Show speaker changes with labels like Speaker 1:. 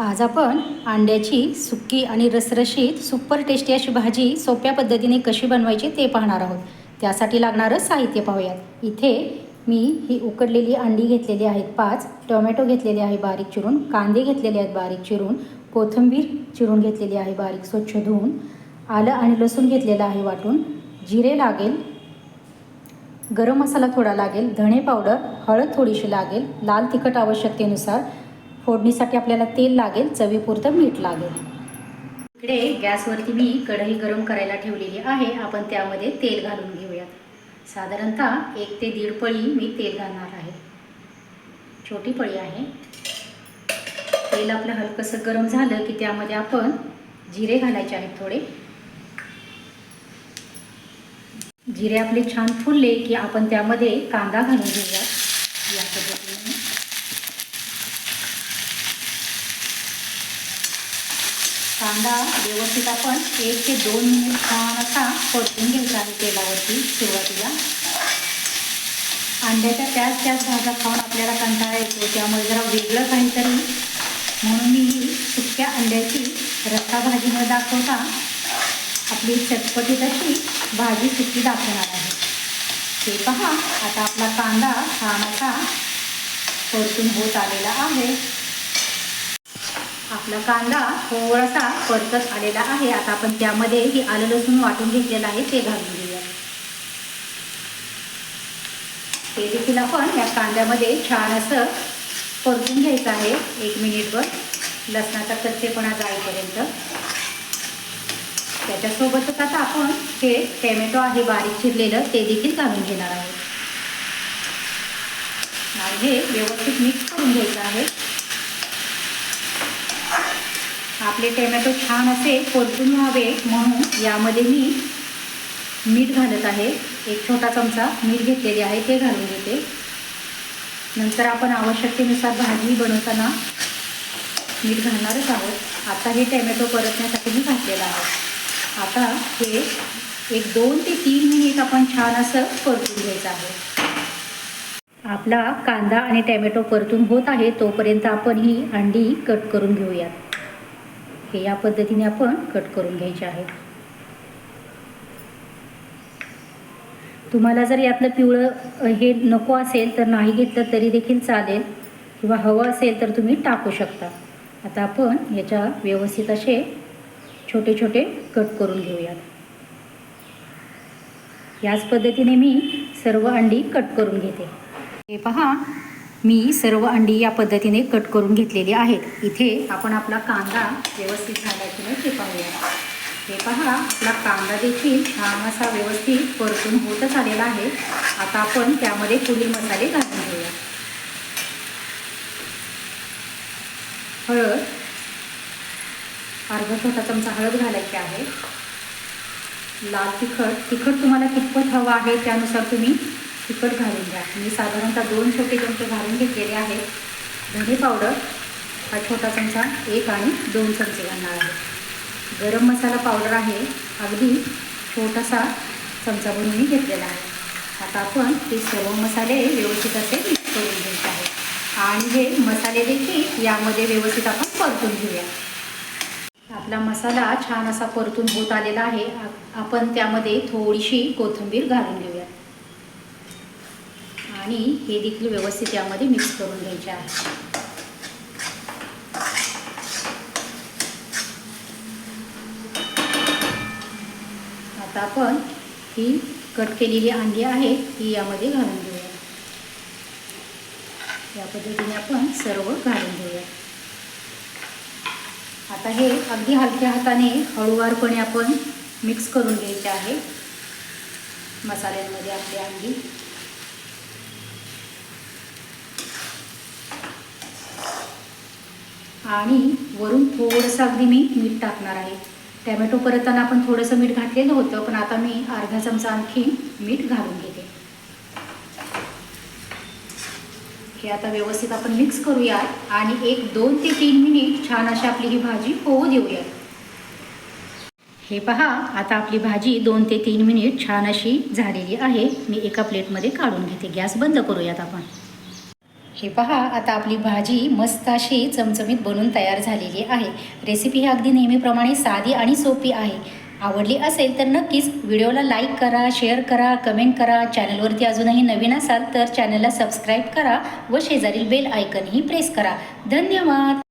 Speaker 1: आज आपण अंड्याची सुक्की आणि रसरशीत सुपर टेस्टी अशी भाजी सोप्या पद्धतीने कशी बनवायची ते पाहणार आहोत. त्यासाठी लागणारं साहित्य पाहूयात. इथे मी ही उकडलेली अंडी घेतलेली आहेत पाच टोमॅटो घेतलेले आहे बारीक चिरून कांदे घेतलेले आहेत बारीक चिरून कोथिंबीर चिरून घेतलेली आहे बारीक स्वच्छ धुवून आलं आणि लसूण घेतलेलं आहे वाटून जिरे लागेल गरम मसाला थोडा लागेल धणे पावडर हळद थोडीशी लागेल लाल तिखट आवश्यकतेनुसार फोडणीसाठी आपल्याला तेल लागेल चवीपुरतं मीठ लागेल. इकडे गॅसवरती मी कढई गरम करायला ठेवलेली आहे. आपण त्यामध्ये तेल घालून घेऊयात. साधारणतः एक ते दीड पळी मी तेल घालणार आहे. छोटी पळी आहे. तेल आपलं हलकंसं गरम झालं की त्यामध्ये आपण जिरे घालायचे आहेत थोडे. जिरे आपले छान फुलले की आपण त्यामध्ये कांदा घालून घेऊया या पद्धतीने कांदा व्यवस्थित आपण एक ते दोन मिनिट छान असा परतून घ्यायचा आहे तेलावरती सुरुवातीला. अंड्याच्या त्याच त्याच भाज्या खाऊन आपल्याला कंटाळा येतो त्यामुळे जरा वेगळं काहीतरी. म्हणून मी ही सुक्या अंड्याची रस्सा भाजी न दाखवता आपली चटपटीत अशी भाजी सुकी दाखवणार आहे. ते पहा आता आपला कांदा छान असा परतून होत आलेला आहे. आपला कांदा थोडासा परतत आलेला आहे. आता आपण त्यामध्ये ही आलं लसूण वाटून घेतलेलं आहे ते घालून घेऊया. ते देखील आपण या कांद्यामध्ये छान असं परतून घ्यायचं आहे एक मिनिटवर लसणाचा कच्चेपणा जाईपर्यंत. त्याच्यासोबतच आता आपण हे टॅमॅटो आहे बारीक चिरलेलं ते देखील घालून घेणार आहोत. आणि हे व्यवस्थित मिक्स करून घ्यायचं आहे. आपले टोमॅटो छान असे परतून व्हावे म्हणून यामध्ये मी मीठ घालत आहे. एक छोटा चमचा मीठ घेतलेले आहे ते घालून घेते. नंतर आपण आवश्यकतेनुसार भाजी बनवताना मीठ घालणारच आहोत. आता हे टॅमॅटो परतण्यासाठी मी घातलेलं आहे. आता हे एक दोन ते तीन मिनिट आपण छान असं परतून घ्यायचं आहे. आपला कांदा आणि टॅमॅटो परतून होत आहे तोपर्यंत आपण ही अंडी कट करून घेऊयात. हे या पद्धतीने आपण कट करून घ्यायचे आहेत तुम्हाला जर यातलं पिवळं हे नको असेल तर नाही घेतलं तरी देखील चालेल. किंवा हवं असेल तर तुम्ही टाकू शकता. आता आपण याच्या व्यवस्थित असे छोटे छोटे कट करून घेऊयात. याच पद्धतीने मी सर्व अंडी कट करून घेते. हे पहा मी सर्व अंडी या पद्धतीने कट करून घेतलेली आहेत. इथे आपण आपला कांदा व्यवस्थित झाला की नाही ते पाहूया. हे पहा आपला कांदा देखील छान असा व्यवस्थित परतून होतच आलेला आहे. आता आपण त्यामध्ये पुढील मसाले घालून घेऊया. हळद. अर्धा छोटा चमचा हळद घालायची आहे. लाल तिखट. तिखट तुम्हाला कितपत हवं आहे त्यानुसार तुम्ही तिखट घालून घ्या. मी साधारणतः दोन छोटे चमचे घालून घेतलेले आहेत धने पावडर हा छोटा चमचा एक आणि दोन चमचे घालणार आहे. गरम मसाला पावडर आहे. अगदी छोटासा चमचा भरून मी घेतलेला आहे. आता आपण हे सर्व मसाले व्यवस्थित असे मिक्स करून घ्यायचे आहे आणि हे मसाले देखील यामध्ये व्यवस्थित आपण परतून घेऊया. आपला मसाला छान असा परतून होत आलेला आहे. आपण त्यामध्ये थोडीशी कोथिंबीर घालून घेऊया. आणि हे देखील व्यवस्थित यामध्ये मिक्स करून घ्यायचे आहे. आता आपण ही कट केलेली अंडी आहे ती यामध्ये घालून घेऊया. या पद्धतीने आपण सर्व घालून घेऊया. आता हे अगदी हलक्या हाताने हळूवारपणे आपण मिक्स करून घ्यायचे आहे. मसाल्यांमध्ये आपली अंडी. आणि वरून थोडंसं अगदी मी मीठ टाकणार आहे. टॅमॅटो परतताना आपण थोडंसं मीठ घातलेलं होतं पण आता मी अर्धा चमचा आणखी मीठ घालून घेते. हे आता व्यवस्थित आपण मिक्स करूया आणि एक दोन ते तीन मिनिट छान अशी आपली ही भाजी होऊ देऊया हे पहा आता आपली भाजी दोन ते तीन मिनिट छान अशी झालेली आहे. मी एका प्लेटमध्ये काढून घेते. गॅस बंद करूयात आपण. हे पहा आता आपली भाजी मस्त अशी चमचमीत बनून तयार झालेली आहे. रेसिपी ही अगदी नेहमीप्रमाणे साधी आणि सोपी आहे. आवडली असेल तर नक्कीच व्हिडिओला लाईक करा शेअर करा कमेंट करा. चॅनलवरती अजूनही नवीन असाल तर चॅनलला सबस्क्राईब करा व शेजारील बेल आयकनही प्रेस करा. धन्यवाद!